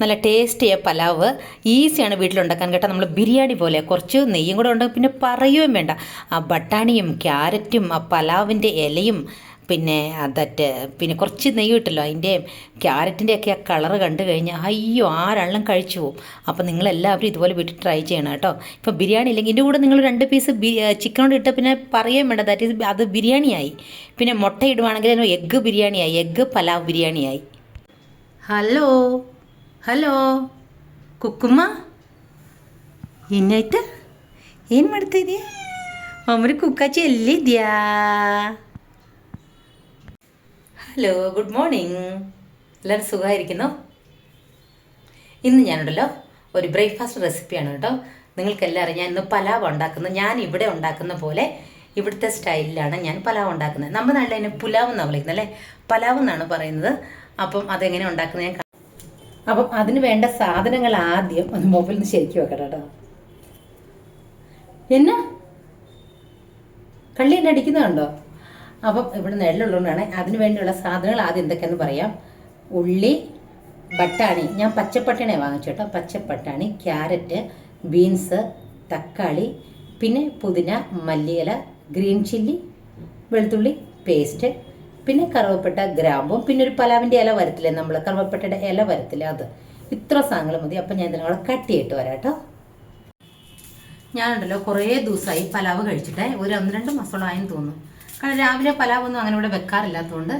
നല്ല ടേസ്റ്റിയ പലാവ് ഈസിയാണ് വീട്ടിലുണ്ടാക്കാൻ. കേട്ടോ നമ്മൾ ബിരിയാണി പോലെ കുറച്ച് നെയ്യും കൂടെ ഉണ്ട് പിന്നെ പറയുകയും വേണ്ട. ആ ബട്ടാണിയും ക്യാരറ്റും ആ പലാവിന്റെ ഇലയും പിന്നെ അതറ്റ് പിന്നെ കുറച്ച് നെയ്യ് ഇട്ടല്ലോ അതിന്റെ ക്യാരറ്റിന്റെയൊക്കെ ആ കളറ് കണ്ടു കഴിഞ്ഞാൽ അയ്യോ ആരെല്ലാം കഴിച്ചു പോകും അപ്പോൾ നിങ്ങളെല്ലാവരും ഇതുപോലെ വീട്ടിൽ ട്രൈ ചെയ്യണം കേട്ടോ. ഇപ്പോൾ ബിരിയാണി ഇല്ലെങ്കിൽ ഇതിന്റെ കൂടെ നിങ്ങൾ രണ്ട് പീസ് ചിക്കനോട് ഇട്ട് പിന്നെ പറയുകയും വേണ്ട. ദാറ്റ് ഈസ് അത് ബിരിയാണിയായി. പിന്നെ മുട്ട ഇടുവാണെങ്കിൽ എഗ്ഗ് ബിരിയാണിയായി. എഗ്ഗ് പലാവ് ബിരിയാണിയായി. ಹಲೋ ಹಲೋ ಕುಕ್ಕುಮ್ಮ ಏನಾಯ್ತು ಏನು ಮಾಡ್ತಾ ಇದೀಯ ಅಮ್ರಿ ಕುಕ್ಕಾಚಿ ಎಲ್ಲಿದ್ಯಾ ഹലോ ഗുഡ് മോർണിംഗ് എല്ലാവരും സുഖമായിരിക്കുന്നു ഇന്ന് ഞാനുണ്ടല്ലോ ഒരു ബ്രേക്ക്ഫാസ്റ്റ് റെസിപ്പിയാണ് കേട്ടോ നിങ്ങൾക്കെല്ലാം അറിയാം ഞാൻ ഇന്ന് പലാവ് ഉണ്ടാക്കുന്നത് ഞാൻ ഇവിടെ ഉണ്ടാക്കുന്ന പോലെ ഇവിടുത്തെ സ്റ്റൈലിലാണ് ഞാൻ പലാവ് ഉണ്ടാക്കുന്നത് നമ്മുടെ നാട്ടിൽ അതിന് പുലാവ് എന്നാണ് വിളിക്കുന്നത് അല്ലേ പലാവ് എന്നാണ് പറയുന്നത് അപ്പം അതെങ്ങനെ ഉണ്ടാക്കുന്നത് ഞാൻ കാ- അപ്പം അതിന് വേണ്ട സാധനങ്ങൾ ആദ്യം ഒന്ന് മൊബൈലിൽ നിന്ന് ശരിക്കും വെക്കട്ടെ കേട്ടോ. എന്നാ? കള്ളി എന്നെ അടിക്കുന്നതുണ്ടോ അപ്പം ഇവിടെ നെല്ലുള്ളതുകൊണ്ടാണ് അതിന് വേണ്ടിയുള്ള സാധനങ്ങൾ ആദ്യം എന്തൊക്കെയാണെന്ന് പറയാം. ഉള്ളി ബട്ടാണി. ഞാൻ പച്ചപ്പട്ടാണിയാണ് വാങ്ങിച്ചു കേട്ടോ. പച്ചപ്പട്ടാണി ക്യാരറ്റ് ബീൻസ് തക്കാളി പിന്നെ പുതിന മല്ലിയില ഗ്രീൻ ചില്ലി വെളുത്തുള്ളി പേസ്റ്റ് പിന്നെ കറുവപ്പട്ട ഗ്രാമ്പും പിന്നെ ഒരു പലാവിന്റെ ഇല വരത്തില്ലേ നമ്മൾ കറുവപ്പട്ടയുടെ ഇല വരത്തില്ലേ അത്? ഇത്ര സാധനങ്ങൾ മതി. അപ്പം ഞാൻ ഇതിനോട് കട്ട് ചെയ്തിട്ട് വരാം കേട്ടോ. ഞാനുണ്ടല്ലോ കുറേ ദിവസമായി പലാവ് കഴിച്ചിട്ടേ. ഒരു ഒന്ന് രണ്ട് മാസത്തോളമായെന്ന് തോന്നുന്നു. കാരണം രാവിലെ പലാവ് ഒന്നും അങ്ങനെ ഇവിടെ വെക്കാറില്ലാത്തതുകൊണ്ട്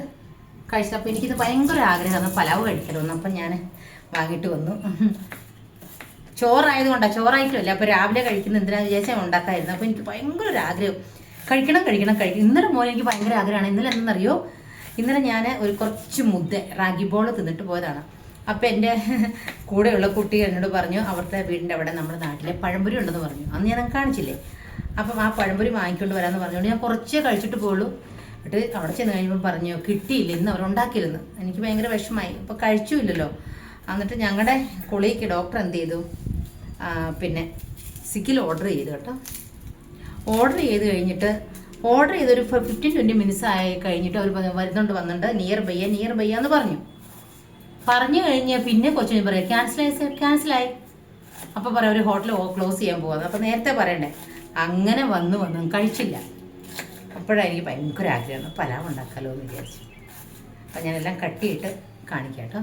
കഴിച്ചപ്പോൾ എനിക്കിത് ഭയങ്കര ആഗ്രഹമാണ് പലാവ് കഴിക്കണമെന്ന് അപ്പം ഞാൻ വാങ്ങിയിട്ട് വന്നു. ചോറായതുകൊണ്ടാണ് ചോറായിട്ടില്ല. അപ്പോൾ രാവിലെ കഴിക്കുന്ന എന്തിനാന്ന് വിചാരിച്ചാൽ ഉണ്ടാക്കായിരുന്നു. അപ്പോൾ എനിക്ക് ഭയങ്കര ഒരു ആഗ്രഹം. കഴിക്കണം കഴിക്കണം കഴിക്കണം. ഇന്നലെ മോനെ എനിക്ക് ഭയങ്കര ആഗ്രഹമാണ്. ഇന്നലെ എന്തെന്നറിയോ ഇന്നലെ ഞാൻ ഒരു കുറച്ച് മുദ്ദ റാഗി ബോൾ തിന്നിട്ട് പോയതാണ്. അപ്പോൾ എന്റെ കൂടെയുള്ള കുട്ടി എന്നോട് പറഞ്ഞു അവിടുത്തെ വീടിന്റെ അവിടെ നമ്മുടെ നാട്ടിലെ പഴംപൊരി ഉണ്ടെന്ന് പറഞ്ഞു. അന്ന് ഞാൻ കാണിച്ചില്ലേ? അപ്പം ആ പഴംപൊരി വാങ്ങിക്കൊണ്ട് വരാമെന്ന് പറഞ്ഞുകൊണ്ട് ഞാൻ കുറച്ചേ കഴിച്ചിട്ട് പോകുള്ളൂ എന്നിട്ട് അവിടെ ചെന്ന് കഴിയുമ്പോൾ പറഞ്ഞു കിട്ടിയില്ല ഇന്ന് അവർ ഉണ്ടാക്കിയില്ലെന്ന്. എനിക്ക് ഭയങ്കര വിഷമായി അപ്പോൾ കഴിച്ചുമില്ലല്ലോ എന്നിട്ട് ഞങ്ങളുടെ കുളിക്ക് ഡോക്ടർ എന്ത് ചെയ്തു? പിന്നെ സിക്കിൽ ഓർഡർ ചെയ്തു കേട്ടോ. ഓർഡർ ചെയ്ത് കഴിഞ്ഞിട്ട് ഓർഡർ ചെയ്തൊരു ഫിഫ്റ്റീൻ ട്വന്റി മിനിറ്റ്സ് ആയി കഴിഞ്ഞിട്ട് അവർ വരുന്നുണ്ട് വന്നിട്ട് നിയർ ബയ്യ നിയർ ബയ്യ എന്ന് പറഞ്ഞു. പറഞ്ഞു കഴിഞ്ഞാൽ പിന്നെ കൊച്ചിന് പറയാം ക്യാൻസലായി ക്യാൻസലായി അപ്പോൾ പറയാം ഒരു ഹോട്ടൽ ക്ലോസ് ചെയ്യാൻ പോകാം അപ്പോൾ നേരത്തെ പറയണ്ടേ അങ്ങനെ വന്ന് വന്നു കഴിച്ചില്ല. അപ്പോഴാണ് എനിക്ക് ഭയങ്കര ആഗ്രഹമാണ് പലാവ് ഉണ്ടാക്കാലോ എന്ന് വിചാരിച്ചു. അപ്പം ഞാനെല്ലാം കട്ടിയിട്ട് കാണിക്കാം കേട്ടോ.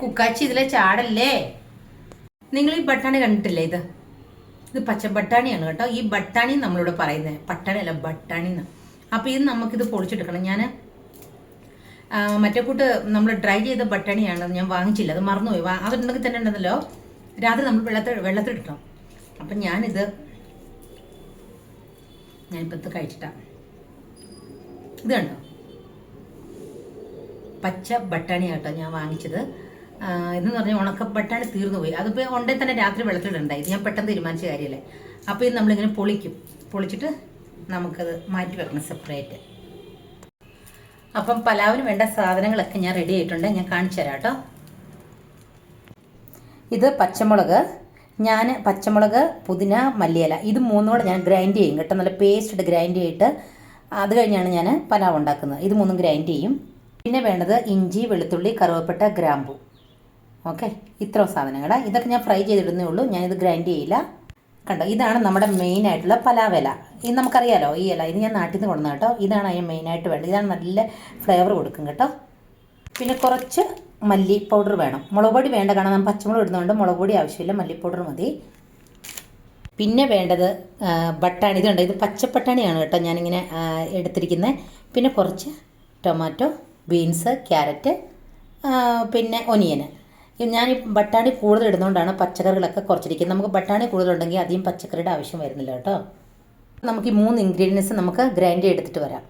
കുക്കാച്ചി ഇതിലെ ചാടല്ലേ? നിങ്ങൾ ഈ ബട്ടാണി കണ്ടിട്ടില്ലേ ഇത്? ഇത് പച്ച ബട്ടാണിയാണ് കേട്ടോ. ഈ ബട്ടാണി നമ്മളിവിടെ പറയുന്നത് പട്ടാണി അല്ല ബട്ടാണി എന്ന്. അപ്പോൾ ഇത് നമുക്കിത് പൊളിച്ചെടുക്കണം. ഞാൻ മറ്റേ കൂട്ട് നമ്മൾ ഡ്രൈ ചെയ്ത ബട്ടാണിയാണ് ഞാൻ വാങ്ങിച്ചില്ല. അത് മറന്നുപോയി. അതുണ്ടെങ്കിൽ തന്നെ ഉണ്ടല്ലോ രാത്രി നമ്മൾ വെള്ളത്തിൽ ഇടണം. അപ്പം ഞാനിത് ഞാനിപ്പോൾ ഇത് കഴിച്ചിട്ടാണ് ഇത് കണ്ടോ? പച്ച ബട്ടാണിയാട്ടോ ഞാൻ വാങ്ങിച്ചത്. ഇതെന്ന് പറഞ്ഞാൽ ഉണക്ക ബട്ടാണി തീർന്നു പോയി അതിപ്പോൾ ഉണ്ടെ തന്നെ രാത്രി വെള്ളത്തിലുണ്ടായി ഞാൻ പെട്ടെന്ന് തീരുമാനിച്ച കാര്യമല്ലേ അപ്പോൾ ഇത് നമ്മളിങ്ങനെ പൊളിക്കും. പൊളിച്ചിട്ട് നമുക്കത് മാറ്റി വെക്കണം സെപ്പറേറ്റ് അപ്പം പലാവിന് വേണ്ട സാധനങ്ങളൊക്കെ ഞാൻ റെഡി ആയിട്ടുണ്ട്. ഞാൻ കാണിച്ചു തരാം കേട്ടോ. ഇത് പച്ചമുളക് ഞാൻ പച്ചമുളക് പുതിന മല്ലിയില. ഇത് മൂന്നോടെ ഞാൻ ഗ്രൈൻഡ് ചെയ്യും കേട്ടോ. നല്ല പേസ്റ്റ് ഇട്ട് ഗ്രൈൻഡ് ചെയ്തിട്ട് അത് കഴിഞ്ഞാണ് ഞാൻ പലാവ് ഉണ്ടാക്കുന്നത്. ഇത് മൂന്നും ഗ്രൈൻഡ് ചെയ്യും. പിന്നെ വേണ്ടത് ഇഞ്ചി വെളുത്തുള്ളി കറുവപ്പട്ട ഗ്രാമ്പു. ഓക്കെ? ഇത്ര സാധനങ്ങൾ ഇതൊക്കെ ഞാൻ ഫ്രൈ ചെയ്തിടുന്നേ ഉള്ളൂ. ഞാനിത് ഗ്രൈൻഡ് ചെയ്യില്ല. കണ്ടോ? ഇതാണ് നമ്മുടെ മെയിൻ ആയിട്ടുള്ള പലാവില. ഇത് നമുക്കറിയാലോ ഈ ഇല. ഇത് ഞാൻ നാട്ടിൽ നിന്ന് കൊണ്ടുവന്ന കേട്ടോ. ഇതാണ് അതിന് മെയിനായിട്ട് വേണ്ടത്. ഇതാണ് നല്ല ഫ്ലേവർ കൊടുക്കും കേട്ടോ. പിന്നെ കുറച്ച് മല്ലി പൗഡർ വേണം. മുളക് പൊടി വേണ്ട കാരണം നമ്മൾ പച്ചമുളക് ഇടുന്നതുകൊണ്ട് മുളക് പൊടി ആവശ്യമില്ല. മല്ലി പൗഡർ മതി. പിന്നെ വേണ്ടത് ബട്ടാണി. ഇതുണ്ട്. ഇത് പച്ചപ്പട്ടാണിയാണ് കേട്ടോ ഞാനിങ്ങനെ എടുത്തിരിക്കുന്നത് പിന്നെ കുറച്ച് ടൊമാറ്റോ ബീൻസ് ക്യാരറ്റ് പിന്നെ ഒനിയന്. ഞാൻ ഈ ബട്ടാണി കൂടുതൽ ഇടുന്നതുകൊണ്ടാണ് പച്ചക്കറികളൊക്കെ കുറച്ചിരിക്കുന്നത്. നമുക്ക് ബട്ടാണി കൂടുതലുണ്ടെങ്കിൽ അധികം പച്ചക്കറിയുടെ ആവശ്യം വരുന്നില്ല കേട്ടോ. നമുക്ക് ഈ മൂന്ന് ഇൻഗ്രീഡിയൻസ് നമുക്ക് ഗ്രൈൻഡ് ചെയ്തെടുത്തിട്ട് വരാം.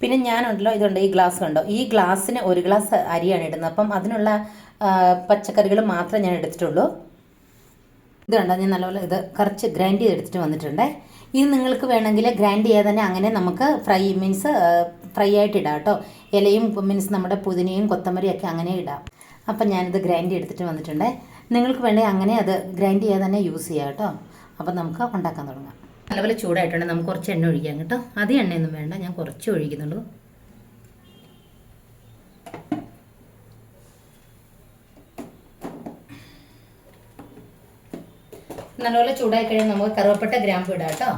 പിന്നെ ഞാനുണ്ടല്ലോ ഇതുണ്ട് ഈ ഗ്ലാസ് കണ്ടോ? ഈ ഗ്ലാസ്സിന് ഒരു ഗ്ലാസ് അരിയാണ് ഇടുന്നത്. അപ്പം അതിനുള്ള പച്ചക്കറികൾ മാത്രമേ ഞാൻ എടുത്തിട്ടുള്ളൂ. ഇത് കണ്ടോ? ഞാൻ നല്ലപോലെ ഇത് കുറച്ച് ഗ്രൈൻഡ് ചെയ്തെടുത്തിട്ട് വന്നിട്ടുണ്ട്. ഇത് നിങ്ങൾക്ക് വേണമെങ്കിൽ ഗ്രൈൻഡ് ചെയ്യാതെ തന്നെ അങ്ങനെ നമുക്ക് ഫ്രൈ മീൻസ് ഫ്രൈ ആയിട്ട് ഇടാം കേട്ടോ. ഇലയും മീൻസ് നമ്മുടെ പുതിനയും കൊത്തമരിയൊക്കെ അങ്ങനെ ഇടാം. അപ്പം ഞാനിത് ഗ്രൈൻഡ് എടുത്തിട്ട് വന്നിട്ടുണ്ട്. നിങ്ങൾക്ക് വേണമെങ്കിൽ അങ്ങനെ അത് ഗ്രൈൻഡ് ചെയ്യാതെ തന്നെ യൂസ് ചെയ്യാം കേട്ടോ. അപ്പം നമുക്ക് ഉണ്ടാക്കാൻ തുടങ്ങാം. നല്ലപോലെ ചൂടായിട്ടുണ്ട്. നമുക്ക് കുറച്ച് എണ്ണ ഒഴിക്കാം കേട്ടോ. അധികം എണ്ണയൊന്നും വേണ്ട. ഞാൻ കുറച്ച് ഒഴിക്കുന്നുള്ളൂ. നല്ലപോലെ ചൂടായി കഴിഞ്ഞാൽ നമുക്ക് കറുവപ്പെട്ട ഗ്രാമ്പ് ഇടാം കേട്ടോ.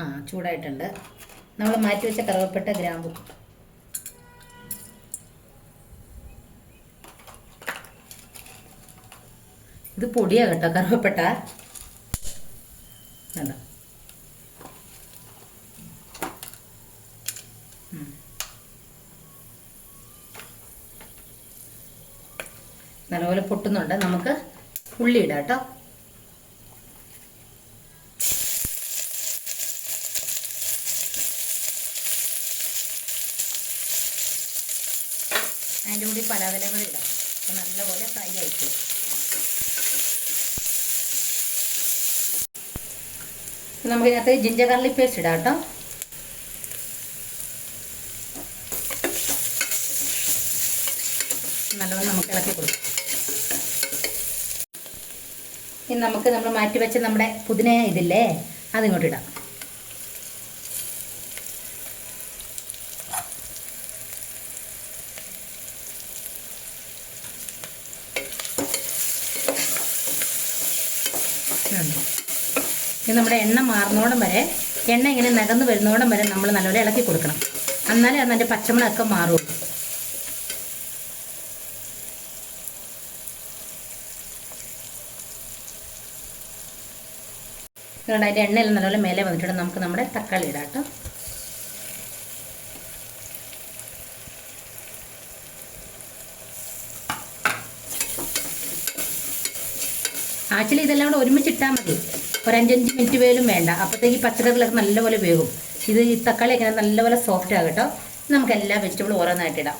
ആ ചൂടായിട്ടുണ്ട്. നമ്മൾ മാറ്റി വെച്ച കറുവപ്പെട്ട ഗ്രാമ്പ്. ഇത് പൊടിയാ കേട്ടോ കറുവപ്പട്ട. നല്ലപോലെ പൊട്ടുന്നുണ്ട്. നമുക്ക് ഉള്ളി ഇടാം കേട്ടോ. അതിന്റെ കൂടി പലതലങ്ങൾ ഇടാം. നല്ലപോലെ ഫ്രൈ ആയിട്ട് നമുക്ക് ഇതിനകത്ത് ജിഞ്ചർ ഗാർലിക് പേസ്റ്റ് ഇടാം കേട്ടോ. നല്ലപോലെ നമുക്ക് ഇളക്കി കൊടുക്കാം. ഇനി നമുക്ക് നമ്മൾ മാറ്റി വെച്ച നമ്മുടെ പുതിന ഇതില്ലേ അതിങ്ങോട്ട് ഇനി നമ്മുടെ എണ്ണ മാറുന്നോടം വരെ എണ്ണ ഇങ്ങനെ നകന്ന് വരുന്നോടം വരെ നമ്മൾ നല്ലപോലെ ഇളക്കി കൊടുക്കണം. എന്നാലേ അത് അതിന്റെ പച്ചമുളകൊക്കെ മാറുള്ളൂ. അതിന്റെ എണ്ണയെല്ലാം നല്ലപോലെ മേലെ വന്നിട്ടുണ്ട്. നമുക്ക് നമ്മുടെ തക്കാളി ഇടാട്ടോ ആക്ച്വലി ഇതെല്ലാം കൂടെ ഒരുമിച്ചിട്ടാൽ മതി. ഒരു അഞ്ചഞ്ച് മിനിറ്റ് പോലും വേണ്ട. അപ്പോഴത്തേക്ക് ഈ പച്ചക്കറികളൊക്കെ നല്ലപോലെ വേകും ഇത് ഈ തക്കാളി ഒക്കെ നല്ലപോലെ സോഫ്റ്റ് ആകും കേട്ടോ നമുക്ക് എല്ലാ വെജിറ്റബിളും ഓരോന്നായിട്ട് ഇടാം.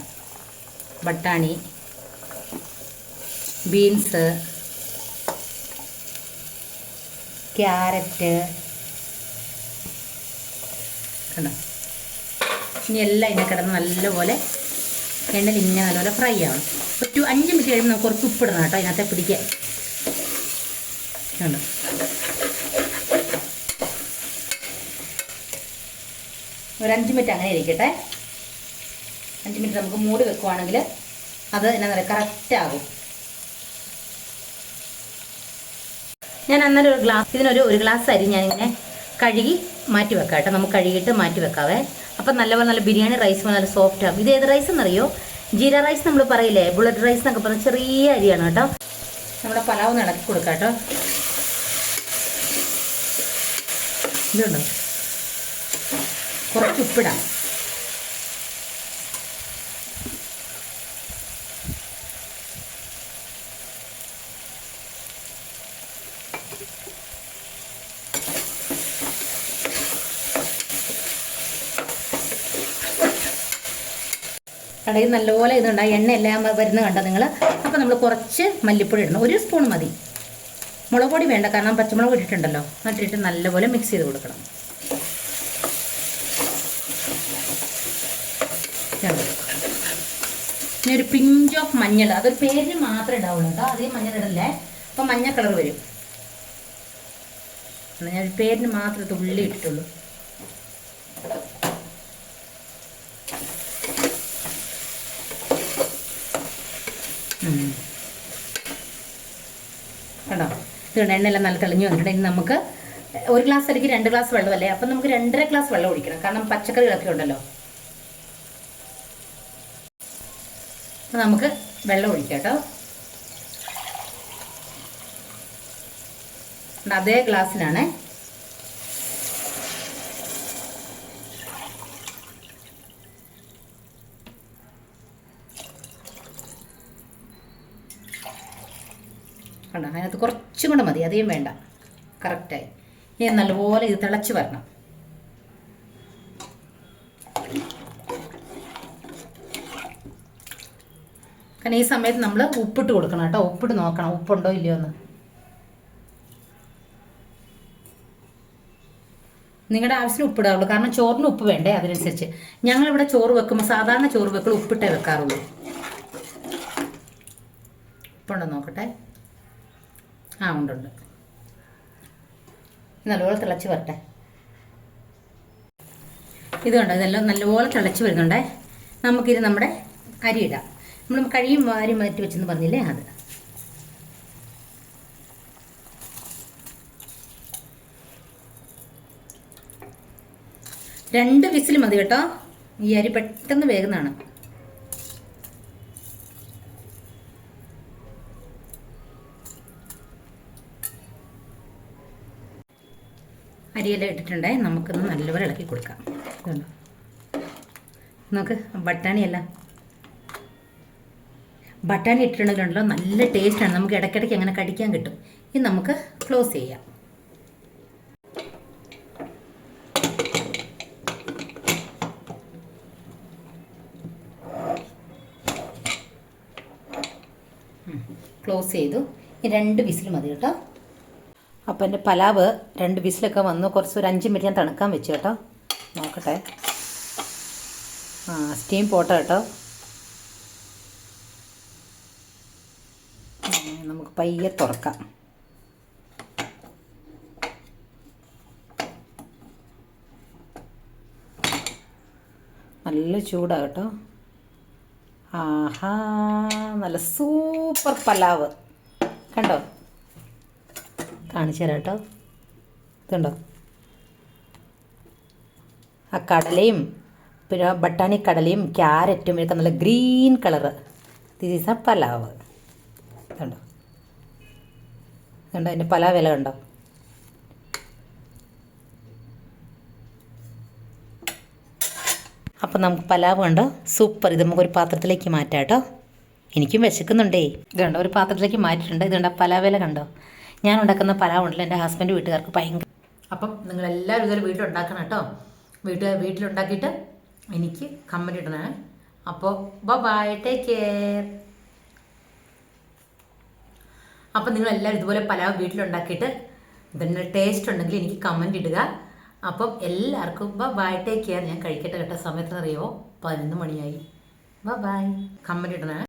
ബട്ടാണി ബീൻസ് ക്യാരറ്റ് കണ്ടോ? ഇനി എല്ലാം ഇതിനെ കിടന്ന് നല്ലപോലെ എണ്ണയിൽ ഇങ്ങനെ നല്ലപോലെ ഫ്രൈ ആവണം. ഒരു അഞ്ച് മിനിറ്റ് കഴിയുമ്പോൾ നമുക്ക് കുറച്ച് ഉപ്പിടണം കേട്ടോ ഇതിനകത്തെ പിടിക്കാൻ. കണ്ടോ? ഒരു അഞ്ച് മിനിറ്റ് അങ്ങനെ ഇരിക്കട്ടെ. അഞ്ച് മിനിറ്റ് നമുക്ക് മൂടി വെക്കുവാണെങ്കിൽ അത് എന്നാ പറയുക കറക്റ്റ് ആകും. ഞാൻ അന്നേരം ഒരു ഗ്ലാസ് ഇതിനൊരു ഒരു ഗ്ലാസ് അരി ഞാനിങ്ങനെ കഴുകി മാറ്റി വെക്കാം കേട്ടോ. നമുക്ക് കഴുകിയിട്ട് മാറ്റി വെക്കാവേ. അപ്പം നല്ലപോലെ നല്ല ബിരിയാണി റൈസ് നല്ല സോഫ്റ്റ് ആകും. ഇത് ഏത് റൈസ് എന്നറിയോ? ജീര റൈസ് നമ്മൾ പറയില്ലേ? ബുള്ളറ്റ് റൈസ് എന്നൊക്കെ പറഞ്ഞാൽ ചെറിയ അരിയാണ് കേട്ടോ. നമ്മുടെ പലാവ് നടക്കി കൊടുക്കാം കേട്ടോ. ഇതുണ്ടോ? കുറച്ച് ഉപ്പിടാം. കടയിൽ നല്ലപോലെ ഇതുണ്ട് എണ്ണ എല്ലാം വരുന്ന കണ്ടോ നിങ്ങൾ അപ്പോൾ നമ്മൾ കുറച്ച് മല്ലിപ്പൊടി ഇടണം. ഒരു സ്പൂൺ മതി. മുളക് പൊടി വേണ്ട കാരണം പച്ചമുളക് ഇട്ടിട്ടുണ്ടല്ലോ. എന്നിട്ടിട്ട് നല്ലപോലെ മിക്സ് ചെയ്ത് കൊടുക്കണം. ഇനി ഒരു പിഞ്ച് ഓഫ് മഞ്ഞൾ അതൊരു പേരിന് മാത്രമേ ഉണ്ടാവുള്ളൂ കേട്ടോ. അതേ മഞ്ഞൾ ഇടല്ലേ? അപ്പം മഞ്ഞ കളർ വരും. ഞാൻ ഒരു പേരിന് മാത്രമേ തുള്ളി ഇട്ടിട്ടുള്ളൂ. കണ്ടോ? ഇതുകൊണ്ട് എണ്ണയെല്ലാം നല്ല തെളിഞ്ഞു വന്നിട്ടുണ്ട്. ഇനി നമുക്ക് ഒരു ഗ്ലാസ് അരിക്ക് രണ്ട് ഗ്ലാസ് വെള്ളമല്ലേ? അപ്പം നമുക്ക് രണ്ടര ഗ്ലാസ് വെള്ളം ഒഴിക്കണം. കാരണം പച്ചക്കറികളൊക്കെ ഉണ്ടല്ലോ. അപ്പം നമുക്ക് വെള്ളം ഒഴിക്കാം കേട്ടോ. അതേ ഗ്ലാസ്സിലാണേ. കണ്ടോ? അതിനകത്ത് കുറച്ചും കൂടെ മതി അധികം വേണ്ട. കറക്റ്റായി ഇനി നല്ലപോലെ ഇത് തിളച്ച് വരണം. കാരണം ഈ സമയത്ത് നമ്മൾ ഉപ്പിട്ട് കൊടുക്കണം കേട്ടോ. ഉപ്പിട്ട് നോക്കണം. ഉപ്പുണ്ടോ ഇല്ലയോ എന്ന്. നിങ്ങളുടെ ആവശ്യത്തിന് ഉപ്പിടാവുള്ളൂ കാരണം ചോറിന് ഉപ്പ് വേണ്ടേ അതിനനുസരിച്ച്. ഞങ്ങൾ ഇവിടെ ചോറ് വെക്കുമ്പോൾ സാധാരണ ചോറ് വെക്കുമ്പോൾ ഉപ്പിട്ടേ വെക്കാറുള്ളൂ. ഉപ്പുണ്ടോ നോക്കട്ടെ. ആ ഉണ്ടുണ്ട്. നല്ലപോലെ തിളച്ച് വരട്ടെ. കണ്ടോ? ഇതെല്ലാം നല്ലപോലെ തിളച്ച് വരുന്നുണ്ടേ. നമുക്കിത് നമ്മുടെ അരിയിടാം നമ്മൾ കഴിയും വാരി മാറ്റി വെച്ചെന്ന് പറഞ്ഞില്ലേ അത്. രണ്ട് വിസിൽ മതി കേട്ടോ. ഈ അരി പെട്ടെന്ന് വേഗുന്നതാണ് അരിയെല്ലാം ഇട്ടിട്ടുണ്ടെങ്കിൽ നമുക്കൊന്ന് നല്ലപോലെ ഇളക്കി കൊടുക്കാം. നമുക്ക് ബട്ടാണിയല്ല. ബട്ടാണി ഇട്ടിട്ടുണ്ടെങ്കിലുണ്ടല്ലോ നല്ല ടേസ്റ്റാണ് നമുക്ക് ഇടയ്ക്കിടയ്ക്ക് അങ്ങനെ കടിക്കാൻ കിട്ടും. ഇത് നമുക്ക് ക്ലോസ് ചെയ്യാം. ക്ലോസ് ചെയ്തു. രണ്ട് വിസിൽ മതി കേട്ടോ. അപ്പോൾ എന്റെ പലാവ് രണ്ട് വിസിലൊക്കെ വന്നു. കുറച്ച് ഒരു അഞ്ച് മിനിറ്റ് ഞാൻ തണുക്കാൻ വെച്ചു കേട്ടോ. നോക്കട്ടെ. ആ സ്റ്റീം പോട്ടെ കേട്ടോ ഉം, നമുക്ക് പയ്യെ തുറക്കാം. നല്ല ചൂടാണ് കേട്ടോ ആഹാ നല്ല സൂപ്പർ പലാവ്. കണ്ടോ? കാണിച്ചു തരാം കേട്ടോ ഇതുണ്ടോ? ആ കടലയും പിന്നെ ബട്ടാണി കടലയും ക്യാരറ്റും ഒക്കെ നല്ല green colour. This is a pulao. കണ്ടോ കണ്ടോ അതിന്റെ പല വില കണ്ടോ? അപ്പം നമുക്ക് പലാവ് കണ്ടോ? സൂപ്പർ. ഇത് നമുക്കൊരു പാത്രത്തിലേക്ക് മാറ്റാം കേട്ടോ. എനിക്കും വിശക്കുന്നുണ്ടേ. ഇത് കണ്ടോ ഒരു പാത്രത്തിലേക്ക് മാറ്റിയിട്ടുണ്ട്. ഇത് കണ്ടോ പലാവേല കണ്ടോ? ഞാൻ ഉണ്ടാക്കുന്ന പലാവ് ഉണ്ടല്ലോ എന്റെ ഹസ്ബൻഡ് വീട്ടുകാർക്ക് ഭയങ്കര അപ്പം നിങ്ങൾ എല്ലാവരും ഇതൊരു വീട്ടിലുണ്ടാക്കണം കേട്ടോ. വീട്ടിൽ വീട്ടിലുണ്ടാക്കിയിട്ട് എനിക്ക് കമ്മന്റ് ഇടണേ അപ്പോൾ ബൈ ടേക്ക് കെയർ അപ്പം നിങ്ങളെല്ലാവരും ഇതുപോലെ പലാവ് വീട്ടിലുണ്ടാക്കിയിട്ട് ഇതിന്റെ ടേസ്റ്റ് ഉണ്ടെങ്കിൽ എനിക്ക് കമന്റ് ഇടുക. അപ്പം എല്ലാവർക്കും ബൈ ടേക്ക് കെയർ ഞാൻ കഴിക്കട്ടെ കേട്ട സമയത്തിന് അറിയുമോ? പതിനൊന്ന് മണിയായി. ബൈ കമന്റ് ഇടണേ.